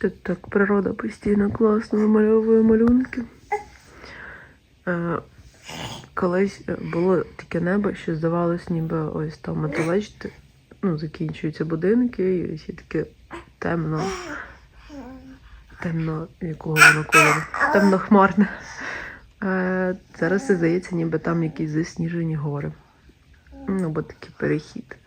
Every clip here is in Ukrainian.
Тут так природа постійно класно вимальовує малюнки. Е, колись е, було таке небо, що здавалось, ніби ось там от ну, закінчуються будинки, і ось таке темно, темно, якого воно кольору, темно-хмарне. Е, зараз здається, ніби там якісь засніжені гори. Ну, бо такий перехід.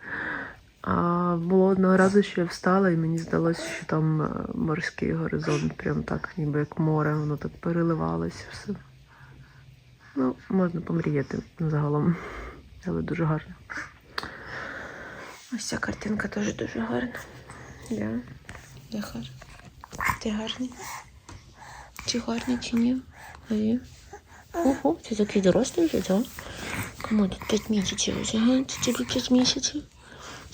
А було одного разу, що я встала, і мені здалося, що там е, морський горизонт, прям так, ніби як море, воно так переливалося все. Ну, можна помріяти загалом, але дуже гарно. Ось ця картинка теж дуже гарна. Я. Захар. Ти гарний? Чи гарний, чи ні? Є? Ого, ти такий дорослий вже, так? Кому тут 5 місяців вже, га? Це тобі 5 місяців?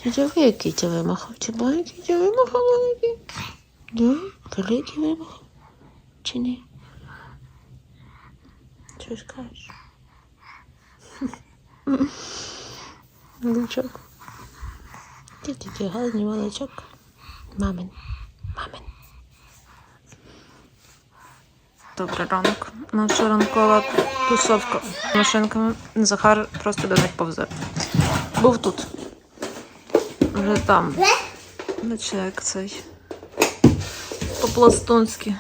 Ти який ти вимахав. Чи бачиш, ти вимахав великий? Да? Великий вимахав? Чи ні? Що скажеш? Лучок. Ти такий гарний маличок. Мамин. Мамин. Добрий ранок. Наша ранкова тусовка машинками. Захар просто до них повзе. Був тут. Вже там. Бачите, як цей. По-пластунськи.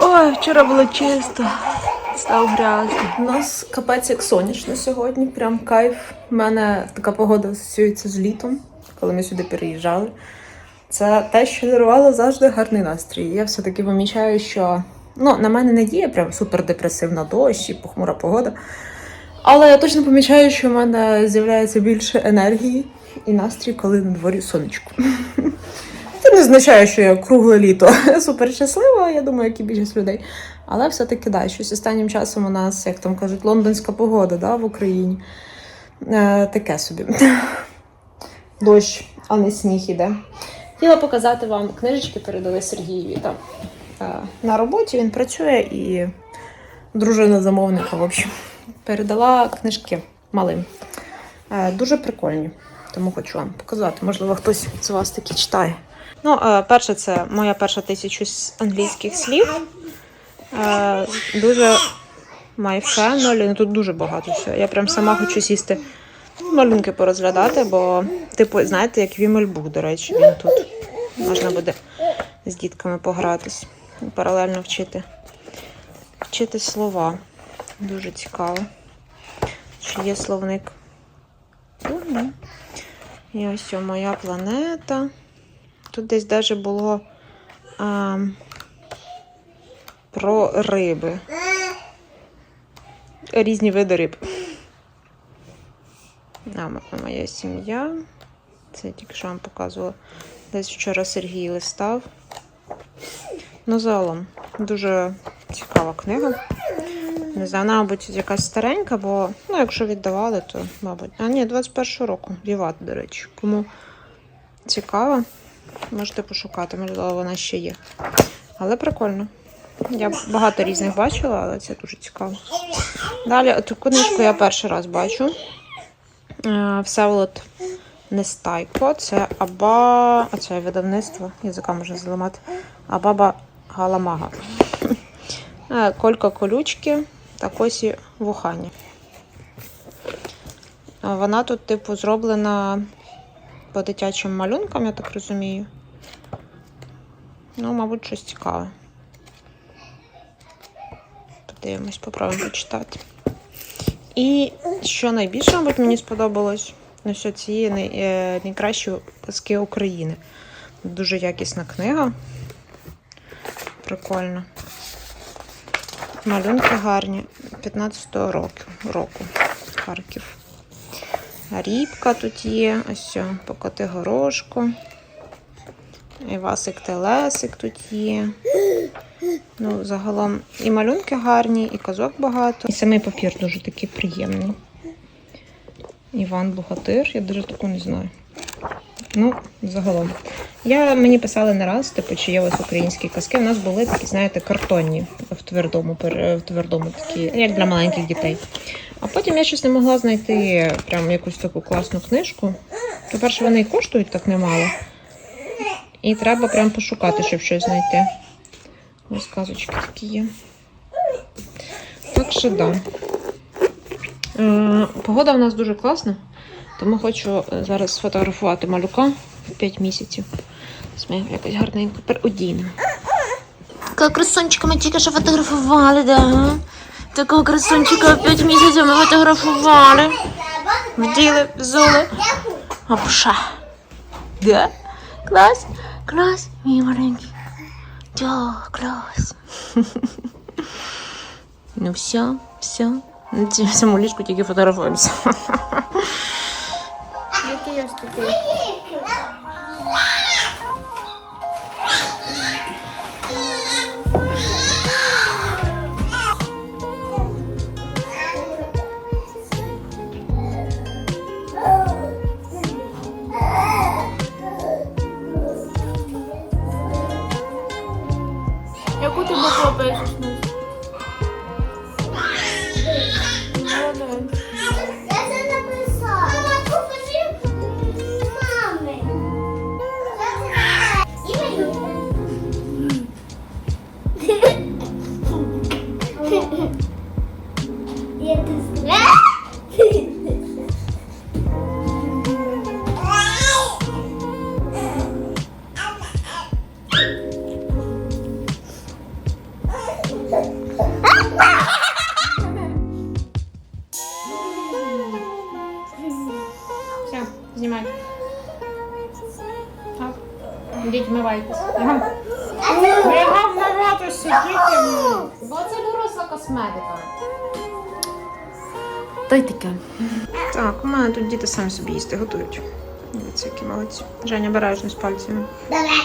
Ой, вчора було чисто. Став грязно. У нас капець як сонячно сьогодні. Прям кайф. У мене така погода асоціюється з літом, коли ми сюди переїжджали. Це те, що дарувало завжди гарний настрій. Я все-таки помічаю, що ну, на мене не діє прям супердепресивна дощ і похмура погода. Але я точно помічаю, що в мене з'являється більше енергії і настрій, коли на дворі сонечко. Це не означає, що я кругле літо супер щаслива, я думаю, як і більшість людей. Але все-таки да, щось останнім часом у нас, як там кажуть, лондонська погода да, в Україні. Е, таке собі. Дощ, а не сніг іде. Хотіла показати вам книжечки, передали Сергієві там е, на роботі. Він працює і дружина замовника, в общем, передала книжки малим. Е, дуже прикольні. Тому хочу вам показати. Можливо, хтось з вас такі читає. Ну, е, перше, це моя перша тисяча англійських слів. Е, дуже my ну тут дуже багато всього. Я прям сама хочу сісти малюнки порозглядати, бо, типу, знаєте, як Вімельбук, до речі, він тут. Можна буде з дітками погратись і паралельно вчити. Вчити слова. Дуже цікаво. Чи є словник? Мгм. І ось моя планета. Тут десь навіть було а, про риби. Різні види риб. А, моя сім'я. Це тільки що вам показувала. Десь вчора Сергій листав. Ну, загалом, дуже цікава книга. Не знаю, вона, мабуть, якась старенька, бо, ну, якщо віддавали, то, мабуть. А ні, 21 року. Віват, до речі. Кому цікаво, можете пошукати, можливо, вона ще є. Але прикольно. Я багато різних бачила, але це дуже цікаво. Далі цю книжку я перший раз бачу. Е, Всеволод Нестайко. Це Аба. А це видавництво, язика можна зламати. Абаба Галамага. Е, Колька колючки та косі вухання. Е, Вона тут, типу, зроблена по дитячим малюнкам, я так розумію. Ну, мабуть, щось цікаве. Подивимось, попробуємо почитати. І що найбільше, мабуть, мені сподобалось, ну, що ці е, найкращі казки України. Дуже якісна книга. Прикольно. Малюнки гарні. 15-го року, року. Харків. Рібка тут є. Ось покоти горошку. Івасик Телесик тут є. Ну, загалом і малюнки гарні, і казок багато. І самий папір дуже такий приємний. Іван Богатир, я дуже таку не знаю. Ну, загалом. Я мені писали не раз, типу, чи є у вас українські казки. У нас були такі, знаєте, картонні в твердому, в твердому такі, як для маленьких дітей. А потім я щось не могла знайти прям якусь таку класну книжку. По-перше, вони і коштують так немало. І треба прям пошукати, щоб щось знайти. Ось казочки такі є. Так що да. Е, Погода в нас дуже класна, тому хочу е, зараз сфотографувати малюка в 5 місяців. Ми його якось гарненько переодінемо. Такого красунчика ми тільки що фотографували, да? Такого красунчика в 5 місяців ми фотографували. Вділи, взули. Опша. Да? Клас? Клас, мій маленький. Да, клас. Ну все, все. На цьому ліжку тільки фотографуємося. Який Я тут діти самі собі їсти готують. Дивіться, які молодці. Женя, обережно з пальцями. Давай.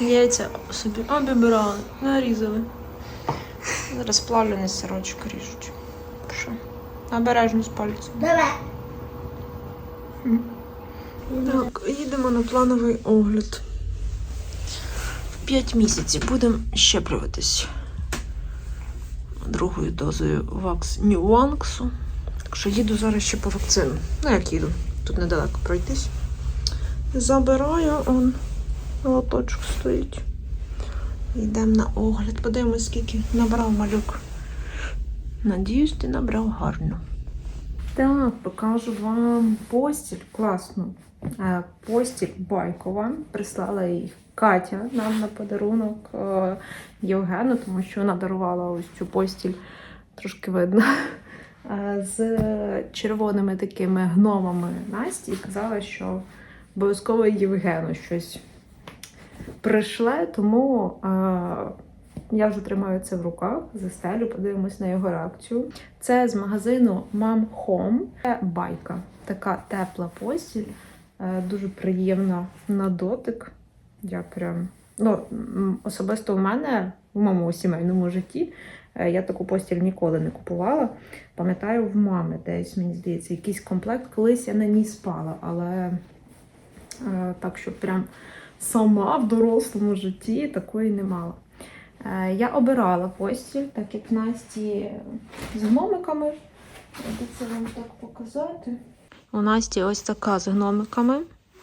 Яйця собі обібрали, нарізали. Зараз плавлений сирочок ріжуть. Що? Обережно з пальцем. Давай. Так, їдемо на плановий огляд. В 5 місяців будемо щеплюватись другою дозою вакс Нюанксу. Так що їду зараз ще по вакцину. Ну, як їду, тут недалеко пройтись. Забираю, он лоточок стоїть. Йдемо на огляд. Подивимось, скільки набрав малюк. Надіюсь, ти набрав гарно. Так, покажу вам постіль класну. Е, Постіль байкова. Прислала її Катя нам на подарунок е, Євгену, тому що вона дарувала ось цю постіль, трошки видно, з червоними такими гномами Насті і казала, що обов'язково Євгену щось прийшле, тому е, я вже тримаю це в руках, застелю, подивимось на його реакцію. Це з магазину Mom Home. Це байка. Така тепла постіль, е, дуже приємна на дотик. Я прям ну, особисто в мене в моєму сімейному житті е, я таку постіль ніколи не купувала. Пам'ятаю, в мами десь, мені здається, якийсь комплект. Колись я на ній спала, але е, так, щоб прям сама в дорослому житті такої не мала. Е, Я обирала постіль, так як Насті з гномиками. Це вам так показати? У Насті ось така з гномиками.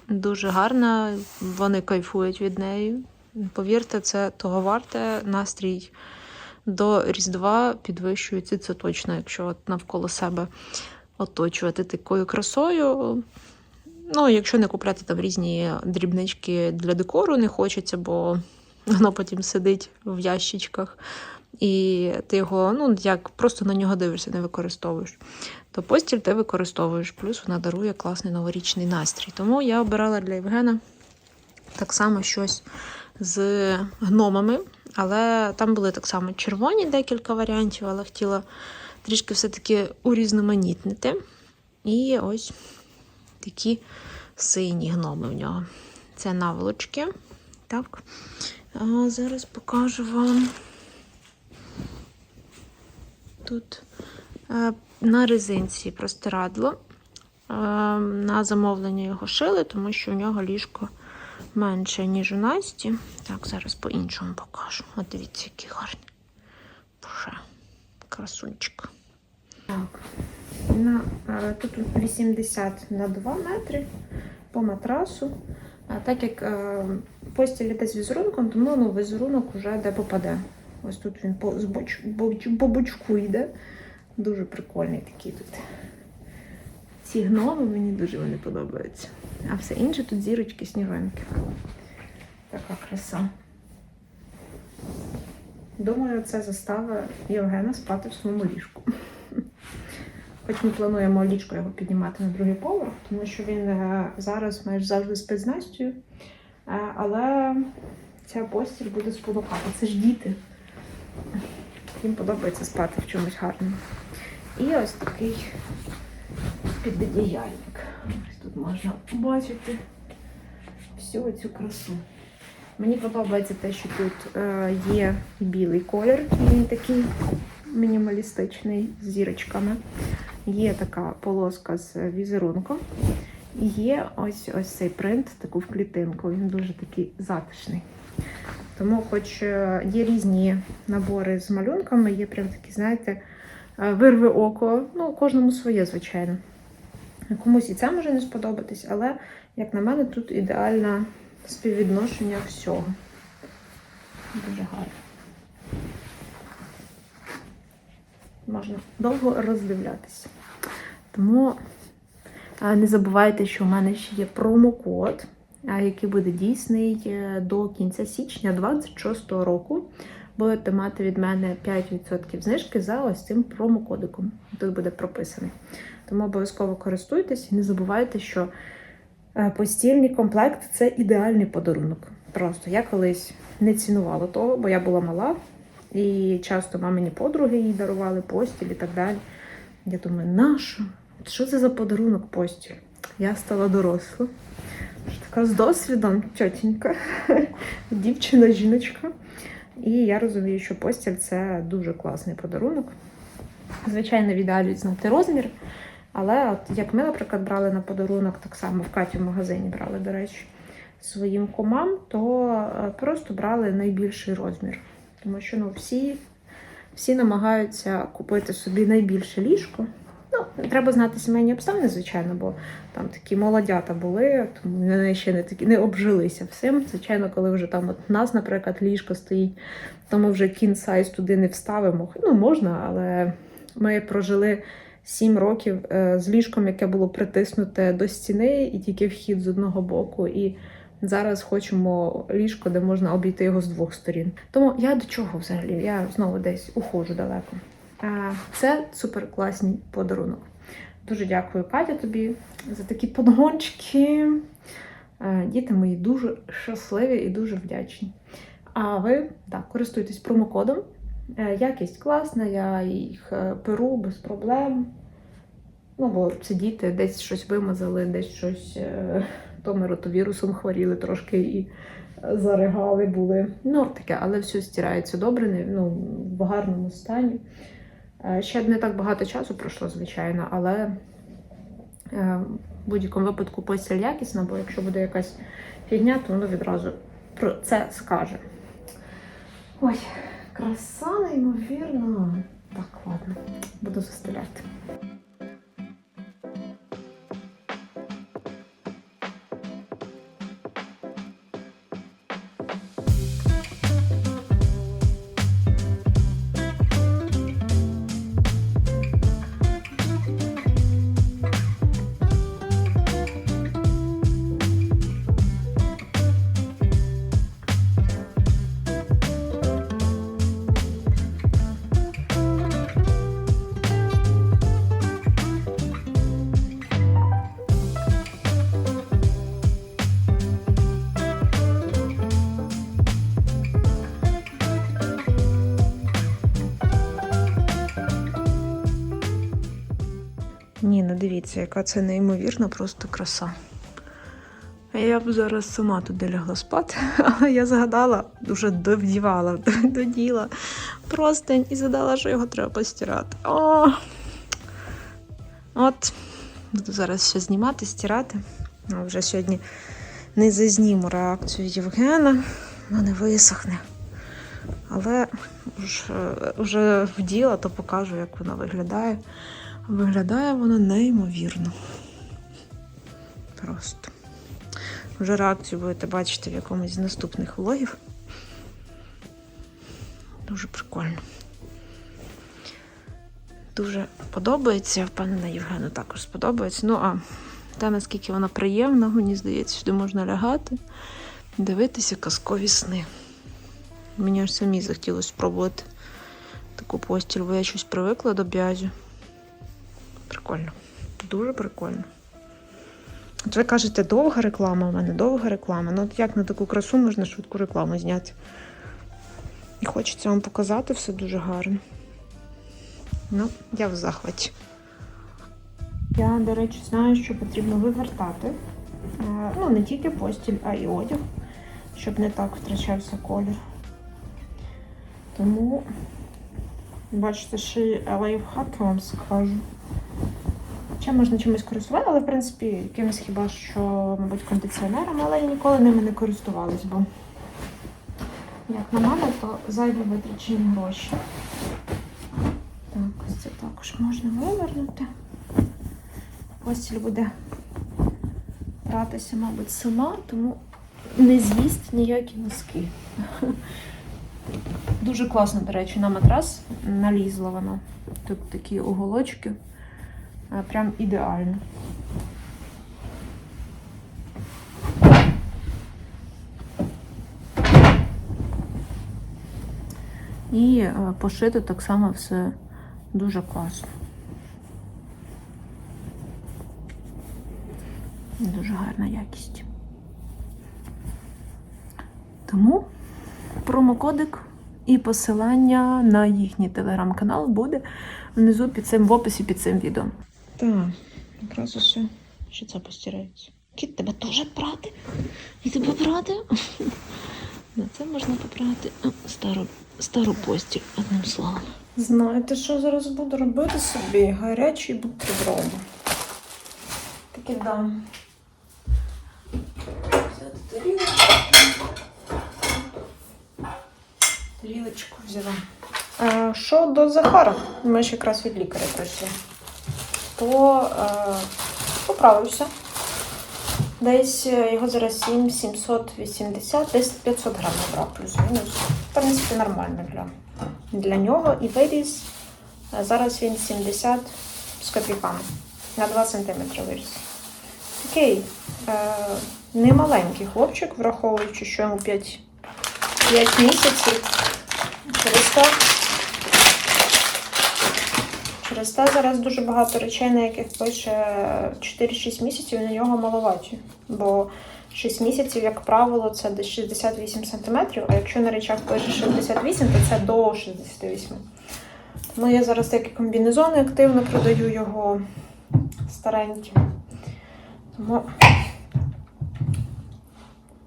Дуже гарна, вони кайфують від неї. Повірте, це того варте. Настрій до Різдва підвищується, це точно, якщо навколо себе оточувати такою красою. Ну, якщо не купляти там різні дрібнички для декору, не хочеться, бо воно потім сидить в ящичках, і ти його, ну, як просто на нього дивишся, не використовуєш. То постіль ти використовуєш, плюс вона дарує класний новорічний настрій. Тому я обирала для Євгена так само щось з гномами, але там були так само червоні декілька варіантів, але хотіла трішки все-таки урізноманітнити. І ось такі сині гноми в нього. Це наволочки. Так. А зараз покажу вам. Тут е, на резинці простирадло. Е, на замовлення його шили, тому що у нього ліжко менше, ніж у Насті. Так, зараз по-іншому покажу. От дивіться, який гарний. Боже, красунчик. Так. На, е, тут 80 на 2 метри. по матрасу. Так як е, постіль йде з візерунком, тому ну, візерунок вже де попаде. Ось тут він по, з боч, по бочку йде. Дуже прикольний такий тут. Ці гноми мені дуже вони подобаються. А все інше тут зірочки, сніжинки. Така краса. Думаю, це застава Євгена спати в своєму ліжку. Хоч ми плануємо ліжко його піднімати на другий поверх, тому що він е, зараз майже завжди спить з Настю. Е, Але ця постіль буде спонукати. Це ж діти. Їм подобається спати в чомусь гарному. І ось такий підодіяльник. Ось тут можна бачити всю цю красу. Мені подобається те, що тут е, є білий колір, він такий мінімалістичний з зірочками. Є така полоска з візерунком. І є ось ось цей принт, таку в клітинку. Він дуже такий затишний. Тому, хоч е, є різні набори з малюнками, є прям такі, знаєте, вирви око. Ну, кожному своє, звичайно. Комусь і це може не сподобатись, але, як на мене, тут ідеальне співвідношення всього. Дуже гарно. Можна довго роздивлятися. Тому е, не забувайте, що в мене ще є промокод, е, який буде дійсний е, до кінця січня 2026 року. Будете мати від мене 5% знижки за ось цим промокодиком. Тут буде прописаний. Тому обов'язково користуйтесь і не забувайте, що е, постільний комплект це ідеальний подарунок. Просто я колись не цінувала того, бо я була мала, і часто мамині подруги їй дарували постіль і так далі. Я думаю, нащо? Що це за подарунок постіль? Я стала доросла. Така з досвідом тьотінька, дівчина, жіночка. І я розумію, що постіль це дуже класний подарунок. Звичайно, в ідеалі знати розмір. Але от як ми, наприклад, брали на подарунок, так само в Каті в магазині брали, до речі, своїм комам, то е, просто брали найбільший розмір. Тому що ну, всі, всі намагаються купити собі найбільше ліжко. Ну, треба знати сімейні обставини, звичайно, бо там такі молодята були, тому вони ще не такі не обжилися всім. Звичайно, коли вже там от у нас, наприклад, ліжко стоїть, то ми вже кін сайз туди не вставимо. Ну, можна, але ми прожили. Сім років е, з ліжком, яке було притиснуте до стіни, і тільки вхід з одного боку. І зараз хочемо ліжко, де можна обійти його з двох сторін. Тому я до чого взагалі? Я знову десь уходжу далеко. А, Це супер класний подарунок. Дуже дякую, Катя, тобі за такі подгончики. Е, Діти мої дуже щасливі і дуже вдячні. А ви так, користуйтесь промокодом. Е, Якість класна, я їх е, перу без проблем. Ну, бо це діти десь щось вимазали, десь щось е, то ми ротовірусом хворіли трошки і е, заригали були. Ну, таке, але все стирається добре, ну, в гарному стані. Е, Ще не так багато часу пройшло, звичайно, але е, в будь-якому випадку постіль якісна, бо якщо буде якась фігня, то воно відразу про це скаже. Ой, краса неймовірна. Так, ладно, буду застеляти. Ні, ну дивіться, яка це неймовірна просто краса. Я б зараз сама туди лягла спати, але я згадала, вже довдівала, доділа простень і згадала, що його треба постирати. О! От, буду зараз все знімати, стирати. Ну, вже сьогодні не зазніму реакцію Євгена, вона висохне. Але вже, вже вділа, то покажу, як вона виглядає. Виглядає вона неймовірно. Просто. Вже реакцію будете бачити в якомусь з наступних влогів. Дуже прикольно. Дуже подобається. Я впевнена, Євгену також сподобається. Ну, а те, наскільки вона приємна, мені здається, сюди можна лягати, дивитися казкові сни. Мені аж самі захотілося спробувати таку постіль, бо я щось привикла до бязю. Прикольно. Дуже прикольно. От ви кажете, довга реклама у мене, довга реклама. Ну от як на таку красу можна швидку рекламу зняти? І хочеться вам показати все дуже гарно. Ну, я в захваті. Я, до речі, знаю, що потрібно вивертати. Е, Ну, не тільки постіль, а й одяг, щоб не так втрачався колір. Тому, бачите, ще й лайфхак вам скажу. Ще можна чимось користувати, але в принципі якимось хіба що, мабуть, кондиціонером, але я ніколи ними не користувалась, бо, як на мене, то зайві витрачені гроші. Так, ось це також можна вивернути. Постіль буде братися, мабуть, сама, тому не з'їсть ніякі носки. Дуже класно, до речі, на матрас налізла вона. Тут такі уголочки. А, Прям ідеально. І е, пошити так само все дуже класно. Дуже гарна якість. Тому промокодик і посилання на їхній телеграм-канал буде внизу під цим в описі під цим відео. Так, якраз усе. Що це постирається? Кіт, тебе теж прати? І тебе прати? На це можна попрати стару, стару постіль, одним словом. Знаєте, що зараз буду робити собі? Гарячий бутерброд. Таки дам. Взяти тарілочку. Тарілочку взяла. А, що до Захара? Ми ж якраз від лікаря прийшли. То е, поправився. Десь е, його зараз 7 780, десь 500 грам набрав плюс-мінус. В принципі, нормально для, для нього. І виріс. е, Зараз він 70 з копійками. На 2 см виріс. Такий е, немаленький хлопчик, враховуючи, що йому 5, 5 місяців. Через те зараз дуже багато речей, на яких пише 4-6 місяців, на нього маловаті. Бо 6 місяців, як правило, це десь 68 см, а якщо на речах пише 68, то це до 68. Тому я зараз такі комбінезони активно продаю його старенькі. Тому,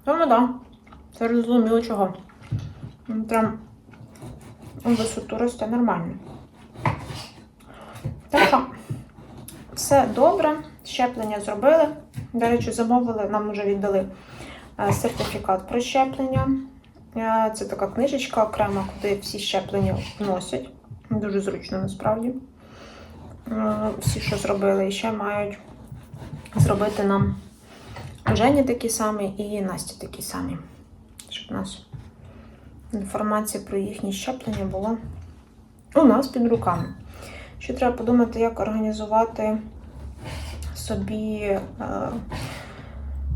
тому да, це розуміло чого. Прям висоту росте нормально. Так що, все добре. Щеплення зробили. До речі, замовили, нам вже віддали е, сертифікат про щеплення. Е, Це така книжечка окрема, куди всі щеплення вносять. Дуже зручно насправді. Е, Всі, що зробили, і ще мають зробити нам Жені такі самі і Насті такі самі. Щоб у нас інформація про їхні щеплення була у нас під руками. Ще треба подумати, як організувати собі е,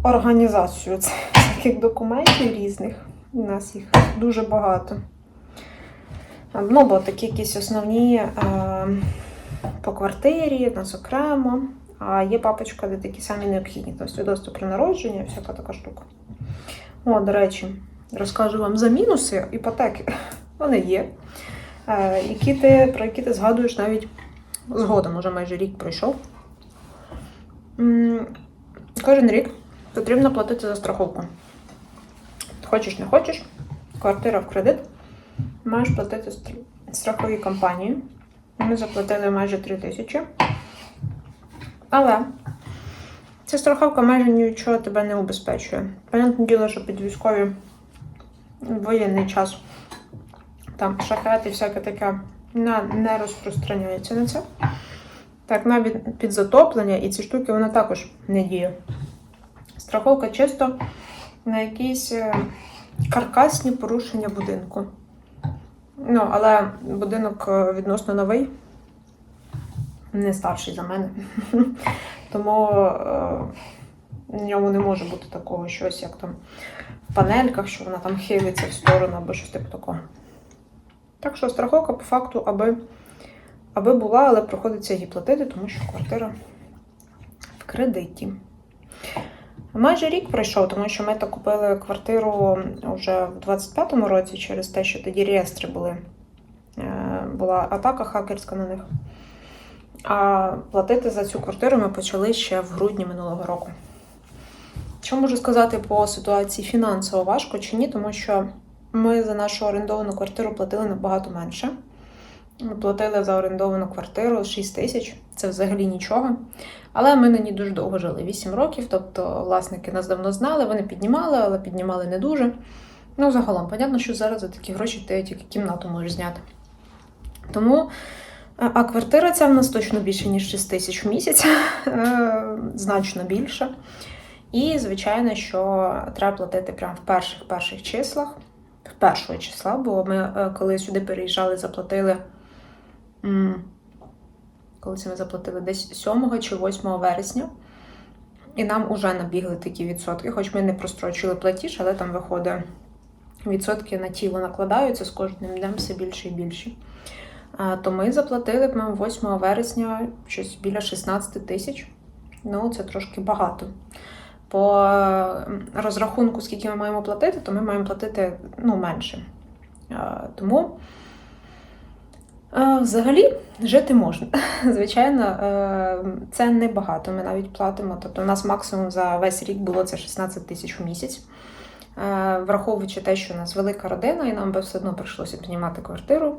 організацію таких документів різних. У нас їх дуже багато. Ну, бо такі якісь основні е, по квартирі, в нас окремо. А є папочка, де такі самі необхідні. Тобто свідоцтво про народження, всяка така штука. О, до речі, розкажу вам за мінуси іпотеки. Вони є. Е, які ти, про які ти згадуєш навіть згодом, уже майже рік пройшов. Кожен рік потрібно платити за страховку. Хочеш, не хочеш, квартира в кредит, маєш платити стр- страховій компанії. Ми заплатили майже 3 тисячі. Але ця страховка майже нічого тебе не убезпечує. Понятне діло, що під військові воєнний час там шахети, всяке таке не, не розпространяється на це. Так, навіть під затоплення і ці штуки вона також не діє. Страховка чисто на якісь е, каркасні порушення будинку. Ну, але будинок е, відносно новий, не старший за мене. Тому е, в ньому не може бути такого щось, як там в панельках, що вона там хилиться в сторону або щось типу такого. Так що страховка по факту, аби, аби була, але приходиться її платити, тому що квартира в кредиті. Майже рік пройшов, тому що ми так купили квартиру вже в 25-му році через те, що тоді реєстри були. Е, Була атака хакерська на них. А платити за цю квартиру ми почали ще в грудні минулого року. Що можу сказати по ситуації фінансово важко чи ні, тому що ми за нашу орендовану квартиру платили набагато менше. Ми платили за орендовану квартиру 6 тисяч, це взагалі нічого. Але ми на ній дуже довго жили 8 років, тобто власники нас давно знали, вони піднімали, але піднімали не дуже. Ну, загалом, понятно, що зараз за такі гроші ти тільки кімнату можеш зняти. Тому, а а квартира ця в нас точно більше, ніж 6 тисяч в місяць, е, значно більше. І, звичайно, що треба платити прямо в перших перших числах, першого числа, бо ми, е, коли сюди переїжджали, заплатили. Коли це ми заплатили десь 7 чи 8 вересня. І нам уже набігли такі відсотки, хоч ми не прострочили платіж, але там виходить відсотки на тіло накладаються з кожним днем все більше і більше. То ми заплатили по-моєму, 8 вересня щось біля 16 тисяч. Ну, це трошки багато. По розрахунку, скільки ми маємо платити, то ми маємо платити ну, менше. Тому взагалі жити можна. Звичайно, е, це небагато. Ми навіть платимо. Тобто, у нас максимум за весь рік було це 16 тисяч в місяць. Е, Враховуючи те, що у нас велика родина, і нам би все одно прийшлося піднімати квартиру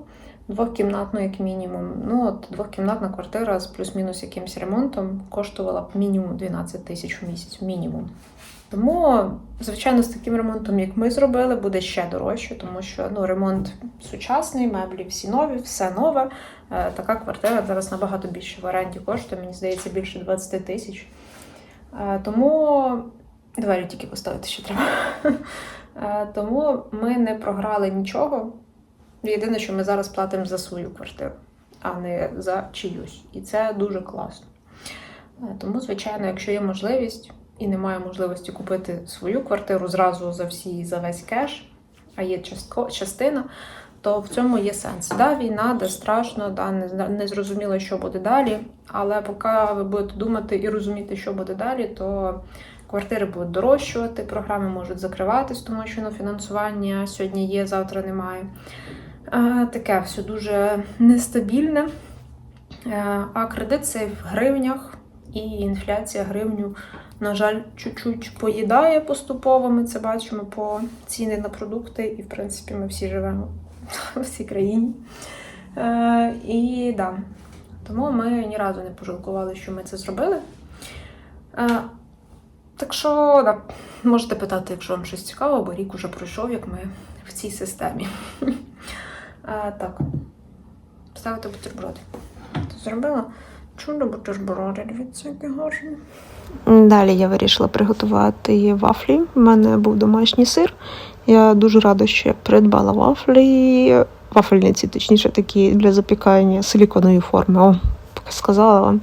двохкімнатну, як мінімум. Ну, от двохкімнатна квартира з плюс-мінус якимсь ремонтом коштувала б мінімум 12 тисяч в місяць. Мінімум. Тому, звичайно, з таким ремонтом, як ми зробили, буде ще дорожче, тому що ну, ремонт сучасний, меблі всі нові, все нове. Е, Така квартира зараз набагато більше в оренді коштує, мені здається, більше 20 тисяч. Е, Тому двері тільки поставити ще треба. Е, Тому ми не програли нічого. Єдине, що ми зараз платимо за свою квартиру, а не за чиюсь. І це дуже класно. Е, Тому, звичайно, якщо є можливість і немає можливості купити свою квартиру зразу за всі за весь кеш, а є частина, то в цьому є сенс. Да, війна, де страшно, да, не зрозуміло, що буде далі. Але поки ви будете думати і розуміти, що буде далі, то квартири будуть дорожчувати, програми можуть закриватись, тому що ну, фінансування сьогодні є, завтра немає. Таке все дуже нестабільне. Е, А кредит цей в гривнях, і інфляція гривню, на жаль, чуть-чуть поїдає поступово. Ми це бачимо по ціни на продукти, і в принципі ми всі живемо в цій країні. Е, І да. Тому ми ні разу не пожалкували, що ми це зробили. Е, Так що, да, можете питати, якщо вам щось цікаво, бо рік уже пройшов, як ми в цій системі. А, так. Ставити бутерброди. Зробила чудо бутерброди, дивіться, які гарні. Далі я вирішила приготувати вафлі. У мене був домашній сир. Я дуже рада, що я придбала вафлі, вафельниці, точніше, такі для запікання силіконової форми. О, сказала вам.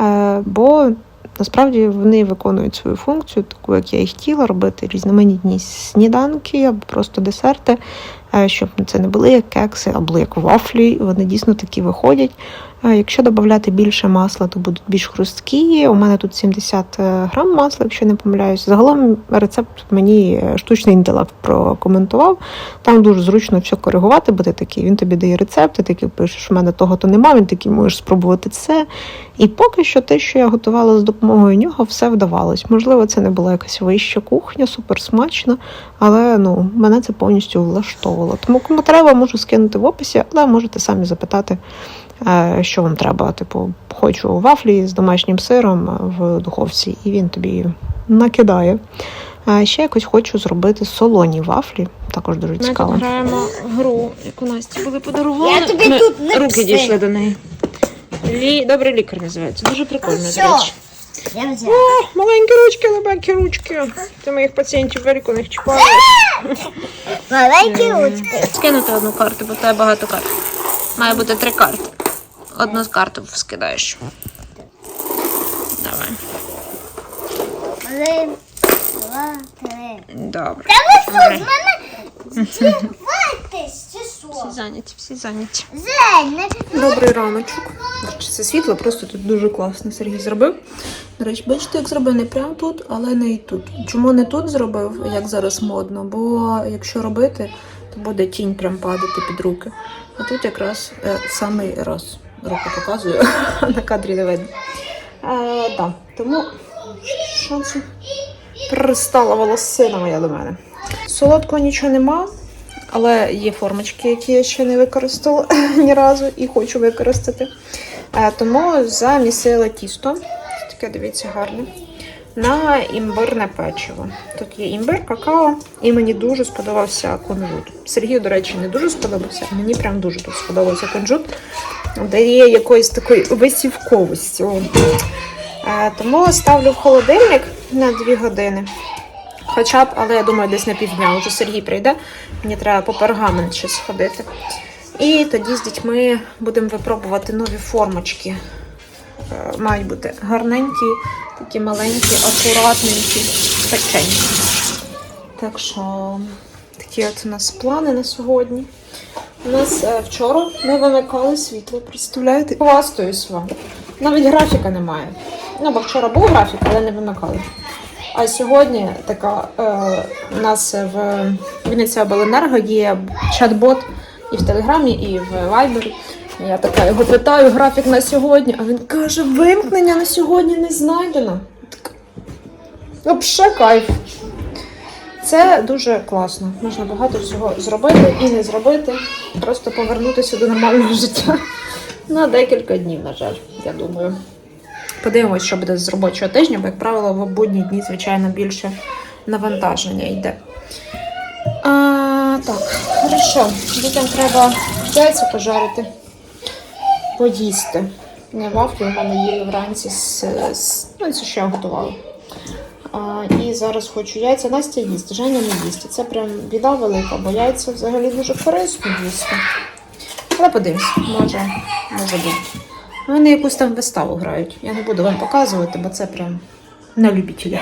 Е, бо насправді вони виконують свою функцію, таку, як я і хотіла, робити різноманітні сніданки або просто десерти, щоб це не були як кекси, або як вафлі. Вони дійсно такі виходять. Е, Якщо додати більше масла, то будуть більш хрусткі. У мене тут 70 грам масла, якщо не помиляюсь. Загалом рецепт мені е, штучний інтелект прокоментував. Там дуже зручно все коригувати, бо ти такий, він тобі дає рецепт, ти такий пишеш, у мене того то нема, він такий можеш спробувати це. І поки що те, що я готувала з допомогою нього, все вдавалось. Можливо, це не була якась вища кухня, супер смачно, але ну, мене це повністю влаштовувало. Тому кому треба, можу скинути в описі, але можете самі запитати, е, що вам треба. Типу, хочу вафлі з домашнім сиром в духовці, і він тобі накидає. А ще якось хочу зробити солоні вафлі, також дуже цікаво. Ми граємо гру, яку Насті були подарували. Я тобі тут не руки пси. дійшли до неї. Лі... Добрий лікар називається. Дуже прикольно, до речі. Я взяла. О, маленькі ручки, лебенькі ручки. Ти моїх пацієнтів велико не чіпаєш. Маленькі ручки. Скинути одну карту, бо в тебе багато карт. Має бути три карти. Одну з карту скидаєш. Давай. Один, два, три. Добре. Та ви що, з мене здіваєтесь, чи що? Всі зайняті, всі зайняті. Добрий раночок. Це світло просто тут дуже класно Сергій зробив. До речі, бачите, як зробив не прямо тут, але не і тут. Чому не тут зробив, як зараз модно? Бо якщо робити, то буде тінь прям падати під руки. А тут якраз е, самий раз руку показую, на кадрі не видно. Е, да. Тому це? Пристала волосина моя до мене. Солодкого нічого нема, але є формочки, які я ще не використала ні разу і хочу використати. Е, Тому замісила тісто. Таке, дивіться, гарне. На імбирне печиво. Тут є імбир, какао, і мені дуже сподобався кунжут. Сергію, до речі, не дуже сподобався, а мені прям дуже тут сподобався кунжут. Дає якоїсь такої висівковості. Е, Тому ставлю в холодильник на 2 години. Хоча б, але я думаю, десь на півдня. Уже Сергій прийде. Мені треба по пергамент ще сходити. І тоді з дітьми будемо випробувати нові формочки. Е, Мають бути гарненькі, такі маленькі, акуратненькі, печенькі. Так що такі от у нас плани на сьогодні. У нас е, вчора ми вимикали світло, представляєте? Хвастаюсь вам. Навіть графіка немає. Ну, бо вчора був графік, але не вимикали. А сьогодні така е, у нас в Вінниця Обленерго є чат-бот і в Телеграмі, і в Вайбері. Я така його питаю, графік на сьогодні, а він каже, вимкнення на сьогодні не знайдено. Так, Вообще кайф. Це дуже класно. Можна багато всього зробити і не зробити. Просто повернутися до нормального життя на декілька днів, на жаль, я думаю. Подивимось, що буде з робочого тижня, бо, як правило, в будні дні, звичайно, більше навантаження йде. А, так, хорошо. Дітям треба яйця пожарити, поїсти. Не вафлі в мене їли вранці з, з ну, це що я готувала. А, і зараз хочу яйця. Настя їсть, Женя не їсть. Це прям біда велика, бо яйця взагалі дуже корисно їсти. Але подивимось, може, може бути. Вони якусь там виставу грають. Я не буду вам показувати, бо це прям на любителя.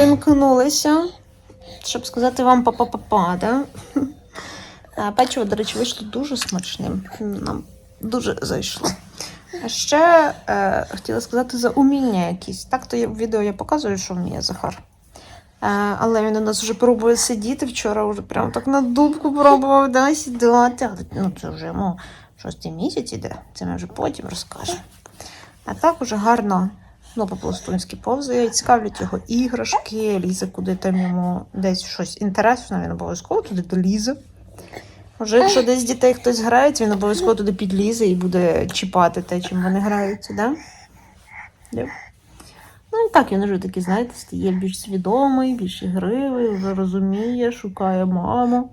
Увімкнулися, щоб сказати вам па-па-па-па, да? Печиво, до речі, вийшло дуже смачним. Нам дуже зайшло. А ще е, хотіла сказати за уміння якісь. Так то в відео я показую, що вміє Захар. Е, але він у нас вже пробує сидіти вчора, вже прям так на дубку пробував да, сідати. Ну, це вже йому шостий місяць іде, це ми вже потім розкажемо. А так уже гарно, ну, по-пластунськи повзає, цікавлять його іграшки, лізе куди там йому десь щось інтересне, він обов'язково туди долізе. Може, якщо десь дітей хтось грається, він обов'язково туди підлізе і буде чіпати те, чим вони граються? Да. Ну і так, він вже такий, знаєте, стає більш свідомий, більш ігривий, вже розуміє, шукає маму,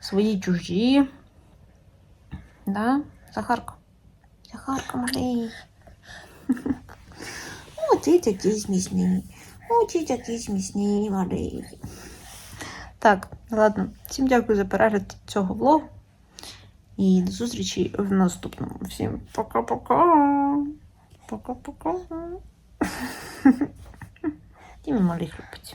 свої чужі. Да? Захарка. Захарка малий. Ти такий смішний. О, ти такий смішний, малий. Так, ладно. Всім дякую за перегляд цього влогу. І до зустрічі в наступному. Всім пока-пока. Пока-пока. Ти мій малий хлопець.